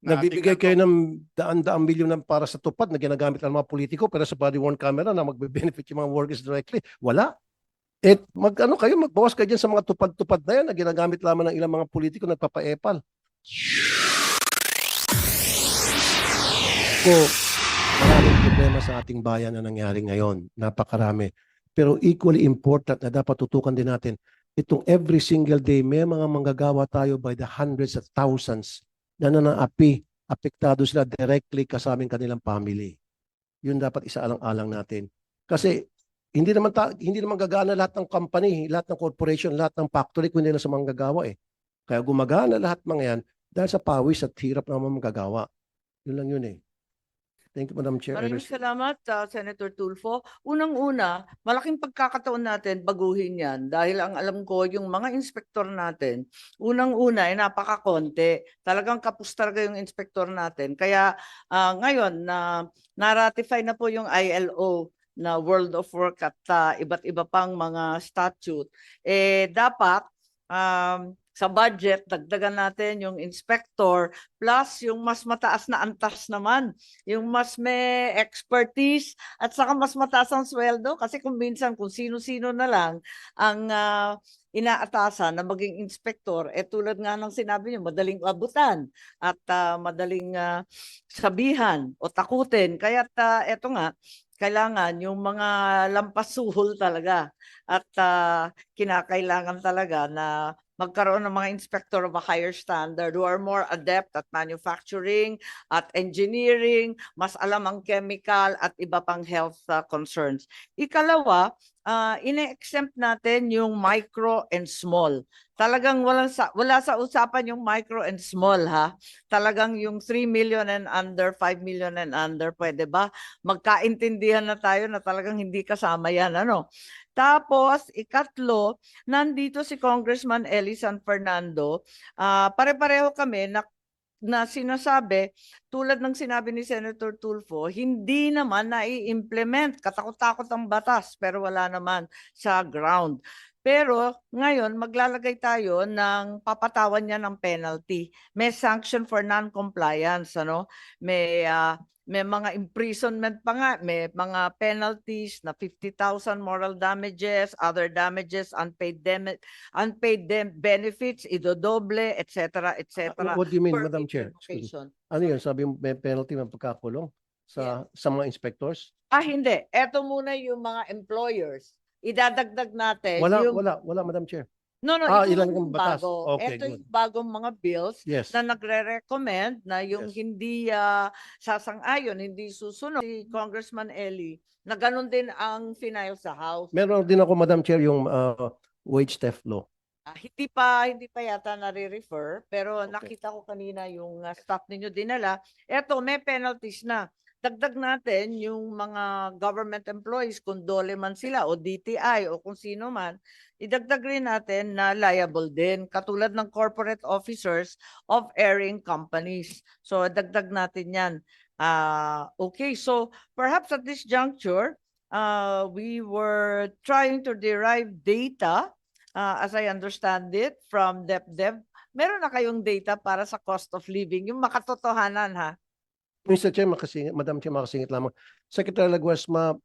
na Nagbibigay kayo ng daan-daang milyon para sa tupad na ginagamit ng mga politiko pero sa body worn camera na magbe-benefit yung mga workers directly. Wala. At mag ano kayo, magbawas kayo dyan sa mga tupad-tupad na yan na ginagamit lamang ng ilang mga politiko nagpapaepal. Ko, maraming problema sa ating bayan na nangyari ngayon. Napakarami. Pero equally important na dapat tutukan din natin, itong every single day, may mga manggagawa tayo by the hundreds of thousands na nanaapi, apektado sila directly kasaming kanilang family. Yun dapat isaalang-alang natin. Kasi hindi naman ta- hindi naman gagana lahat ng company, lahat ng corporation, lahat ng factory hindi na sa manggagawa eh. Kaya gumagana lahat mga yan dahil sa pawis at hirap ng mga manggagawa. Yun lang yun eh. Thank you, Madam Chair. Maraming salamat, ah, Senator Tulfo. Unang-una, malaking pagkakataon natin baguhin yan dahil ang alam ko, yung mga inspektor natin, unang-una ay napakakonti. Talagang kapus talaga yung inspektor natin. Kaya ah, ngayon, na na-ratify na po yung ILO na World of Work at ah, iba't iba pang mga statute, eh dapat um, sa budget, dagdagan natin yung inspector plus yung mas mataas na antas naman yung mas may expertise at saka mas mataas ang sweldo kasi kung minsan kung sino-sino na lang ang ah, inaatasan na maging inspektor eh tulad nga ng sinabi niyo madaling abutan at ah, madaling ah, sabihan o takutin. Kaya eto nga kailangan yung mga lampasuhol talaga at ah, kinakailangan talaga na magkaroon ng mga inspector of a higher standard who are more adept at manufacturing, at engineering, mas alam ang chemical at iba pang health uh, concerns. Ikalawa, uh, ine-exempt natin yung micro and small. Talagang walang sa, wala sa usapan yung micro and small ha. Talagang yung 3 million and under, 5 million and under, pwede ba? Magkaintindihan na tayo na talagang hindi kasama yan. Ano? Tapos, ikatlo, nandito si Congressman Eli San Fernando. ah pare-pareho kami na na sinasabi, tulad ng sinabi ni Senator Tulfo, hindi naman na-implement. Katakot-takot ang batas, pero wala naman sa ground. Pero ngayon, maglalagay tayo ng papatawan niya ng penalty. May sanction for non-compliance, ano? May ah, may mga imprisonment pa nga, may mga penalties na 50,000 moral damages, other damages, unpaid dem- unpaid dem- benefits, idodoble, etc., etc. What do you mean, Madam Chair? Ano yun? Sabi mo may penalty ng pagkakulong sa sa mga inspectors? Ah, hindi. Eto muna yung mga employers. Idadagdag natin Wala, yung... wala, wala, Madam Chair. No, no, Ah, ito ilan yung batas? bago. Okay, Ito good. yung bagong mga bills Yes. na nagre-recommend na yung Yes. hindi ah, sasang-ayon, hindi susunod si Congressman Eli na ganun din ang final sa House. Meron din ako, Madam Chair, yung uh, wage theft law. Ah, hindi pa hindi pa yata nare-refer pero Okay. nakita ko kanina yung ah, staff ninyo dinala. Eto may penalties na. Dagdag natin yung mga government employees kung dole man sila o DTI o kung sino man, idagdag rin natin na liable din katulad ng corporate officers of airing companies. So dagdag natin 'yan. Ah, okay, so perhaps at this juncture, uh, we were trying to derive data uh, as I understand it, from DepDev, meron na kayong data para sa cost of living, yung makatotohanan ha? Mr. Chair, makasingit, Madam Chair, makasingit lamang. Secretary Laguasma,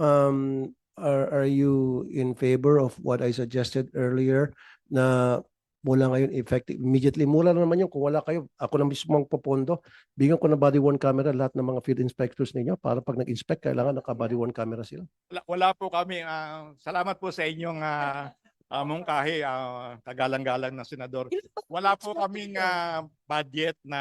um, are, are you in favor of what I suggested earlier na mula ngayon effective immediately mula na naman yun kung wala kayo ako na mismo ang popondo bigyan ko na body worn camera lahat ng mga field inspectors ninyo para pag nag-inspect kailangan naka body worn camera sila Wala, wala po kami. ah, salamat po sa inyong uh, mungkahi, ah, kagalang-galang na senador. Wala po kaming ah, budget na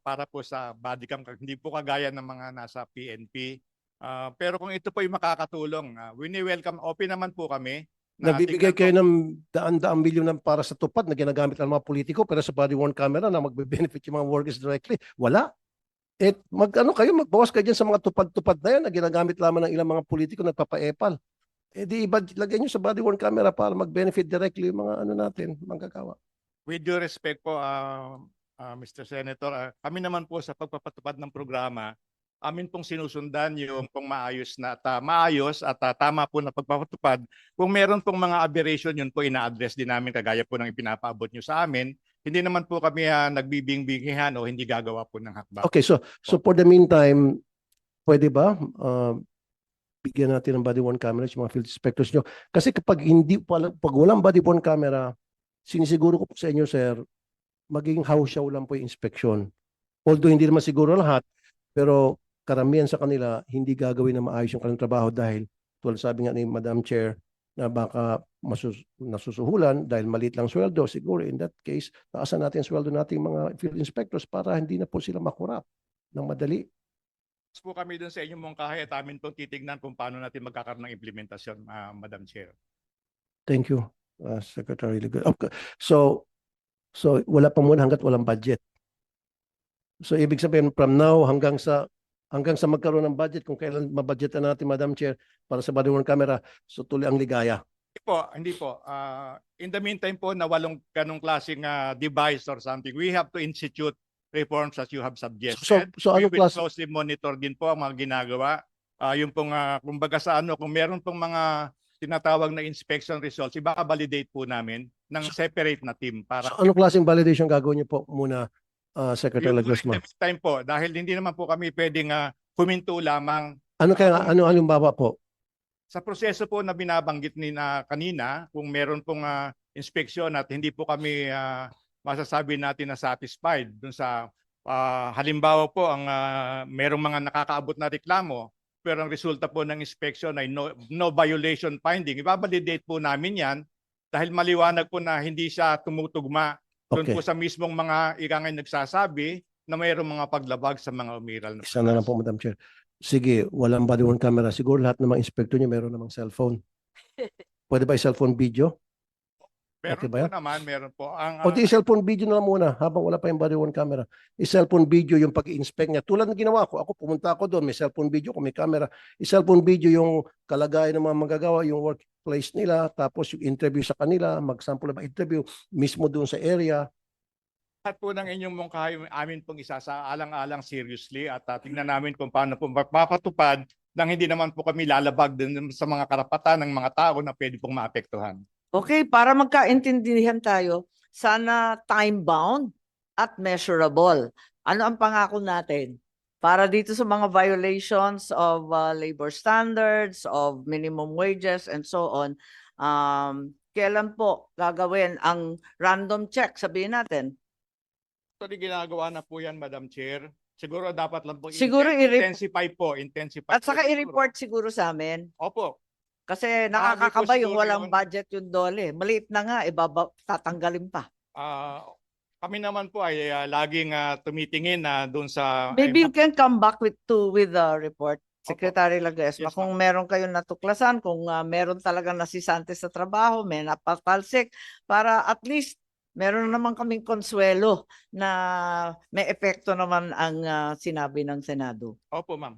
para po sa body cam. Hindi po kagaya ng mga nasa PNP. Ah, pero kung ito po yung makakatulong, uh, welcome open naman po kami. na Nagbibigay tingnan kayo ng daan-daang milyon ng para sa tupad na ginagamit ng mga politiko pero sa body worn camera na magbe-benefit yung mga workers directly. Wala. At mag ano kayo, magbawas kayo dyan sa mga tupad-tupad na yan na ginagamit lamang ng ilang mga politiko nagpapaepal. Eh di iba, lagay nyo sa body worn camera para mag-benefit directly yung mga ano natin, manggagawa. With due respect po, ah, ah, Mr. Senator, ah, kami naman po sa pagpapatupad ng programa, amin pong sinusundan yung pong maayos na at ah, maayos at ah, tama po na pagpapatupad. Kung meron pong mga aberration, yun po ina-address din namin kagaya po ng ipinapaabot nyo sa amin. hindi naman po kami ah, nagbibingbingihan o hindi gagawa po ng hakbang. Okay, so so for the meantime, pwede ba uh, bigyan natin ng body worn cameras yung mga field inspectors nyo? Kasi kapag hindi pag walang body worn camera, sinisiguro ko po sa inyo sir, magiging house show lang po yung inspection. Although hindi naman siguro lahat, pero karamihan sa kanila hindi gagawin na maayos yung kanilang trabaho dahil tulad sabi nga ni Madam Chair na baka masus nasusuhulan dahil maliit lang sweldo, siguro in that case, taasan natin sweldo nating mga field inspectors para hindi na po sila makurap ng madali. Po kami dun sa inyong mungkahi at amin pong titignan kung paano natin magkakaroon ng implementasyon, ah, Madam Chair. Thank you, uh, Secretary Ligo. Okay. So, so wala pa muna hanggat walang budget. So ibig sabihin from now hanggang sa hanggang sa magkaroon ng budget kung kailan mabudgetan natin Madam Chair para sa body worn camera, so tuloy ang ligaya. Hindi po, hindi po. Ah, in the meantime po na walong ganong klaseng ah, device or something, we have to institute reforms as you have suggested. So so we ano will closely monitor din po ang mga ginagawa. Ah, yung pong ah, kumbaga sa ano, kung meron pong mga tinatawag na inspection results, ibaka-validate po namin ng separate na team para so ano klaseng validation gagawin niyo po muna uh, Secretary yung Lagosma? time po dahil hindi naman po kami pwedeng ah, huminto lamang Ano kaya ano ano baba po? sa proseso po na binabanggit ni na kanina, kung meron pong ah, inspeksyon at hindi po kami ah, masasabi natin na satisfied dun sa ah, halimbawa po ang ah, merong mga nakakaabot na reklamo pero ang resulta po ng inspection ay no, no violation finding. Ibabalidate po namin yan dahil maliwanag po na hindi siya tumutugma doon Okay. po sa mismong mga ikangay nagsasabi na mayroong mga paglabag sa mga umiral. na Isa na lang po, Madam Chair. Sige, walang body worn camera. Siguro lahat ng mga inspector niyo meron namang cellphone. Pwede ba yung cellphone video? Meron Okay ba po naman, meron po. Ang, O ah, di cellphone video na lang muna habang wala pa yung body worn camera. I-cellphone video yung pag-inspect niya. Tulad ng ginawa ko. Ako pumunta ako doon, may cellphone video ko, may camera. I-cellphone video yung kalagayan ng mga magagawa, yung workplace nila, tapos yung interview sa kanila, mag-sample ng interview mismo doon sa area. lahat po ng inyong mungkahi amin pong isasaalang-alang seriously at uh, tingnan namin kung paano po mapapatupad nang hindi naman po kami lalabag din sa mga karapatan ng mga tao na pwede pong maapektuhan. Okay, para magkaintindihan tayo, sana time-bound at measurable. Ano ang pangako natin? Para dito sa mga violations of uh, labor standards, of minimum wages, and so on, um, kailan po gagawin ang random check, sabihin natin? Actually, ginagawa na po yan, Madam Chair. Siguro dapat lang po Siguro inten- i-re- intensify po, intensify At saka po siguro. i-report siguro sa amin. Opo. Kasi nakakakaba yung walang yun- budget yung dole. Maliit na nga, ibaba, tatanggalin pa. Ah, kami naman po ay ah, laging ah, tumitingin na doon sa Maybe ay, you can come back with to with the report. Secretary Laguesma, Yes, kung meron kayong natuklasan, kung ah, meron talagang nasisante sa trabaho, may napatalsik, para at least meron naman kaming konsuelo na may epekto naman ang ah, sinabi ng Senado. Opo, ma'am.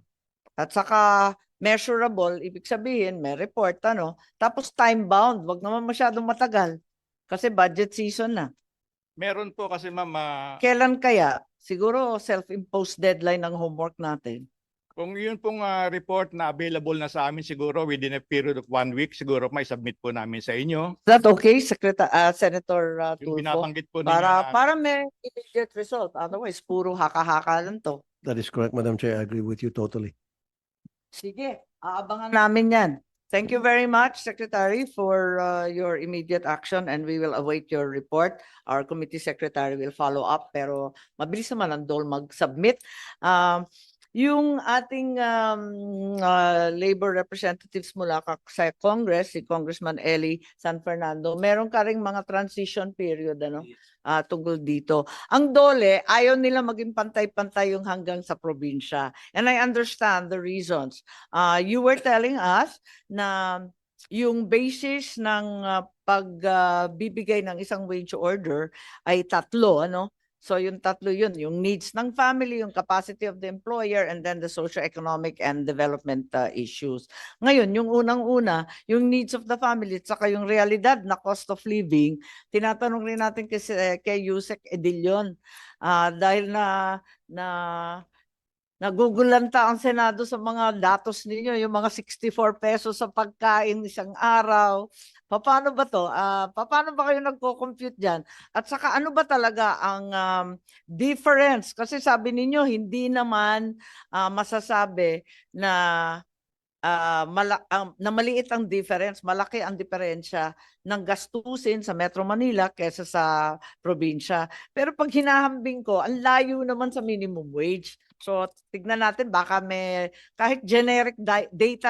At saka measurable, ibig sabihin may report ano, tapos time bound, wag naman masyadong matagal kasi budget season na. Meron po kasi ma'am ah, Kailan kaya? Siguro self-imposed deadline ng homework natin. Kung yun pong ah, report na available na sa amin siguro within a period of one week, siguro may submit po namin sa inyo. Is that okay, Secretary, Senator uh, Yung Tulfo? binabanggit po ninyo Para, na- para may immediate result. Otherwise, puro haka-haka lang to. That is correct, Madam Chair. I agree with you totally. Sige, aabangan namin yan. Thank you very much, Secretary, for uh, your immediate action and we will await your report. Our committee secretary will follow up pero mabilis naman ang DOL mag-submit. Um, yung ating um, uh, labor representatives mula ka- sa Congress, si Congressman Eli San Fernando, meron ka ring mga transition period ano, ah, tungkol dito. Ang DOLE, ayaw nila maging pantay-pantay yung hanggang sa probinsya. And I understand the reasons. Uh, you were telling us na yung basis ng uh, pagbibigay ng isang wage order ay tatlo, ano? So yung tatlo yun, yung needs ng family, yung capacity of the employer, and then the socio-economic and development uh, issues. Ngayon, yung unang-una, yung needs of the family, saka yung realidad na cost of living, tinatanong rin natin kasi kay Yusek Edilion, ah, dahil na na Nagugulanta ang Senado sa mga datos ninyo, yung mga 64 pesos sa pagkain isang araw. Paano ba to? Ah, paano ba kayo nagko-compute diyan? At saka ano ba talaga ang um, difference? Kasi sabi ninyo hindi naman ah, masasabi na ah, mala- ang- na maliit ang difference, malaki ang diferensya ng gastusin sa Metro Manila kesa sa probinsya. Pero pag hinahambing ko, ang layo naman sa minimum wage. So, tignan natin, baka may, kahit generic data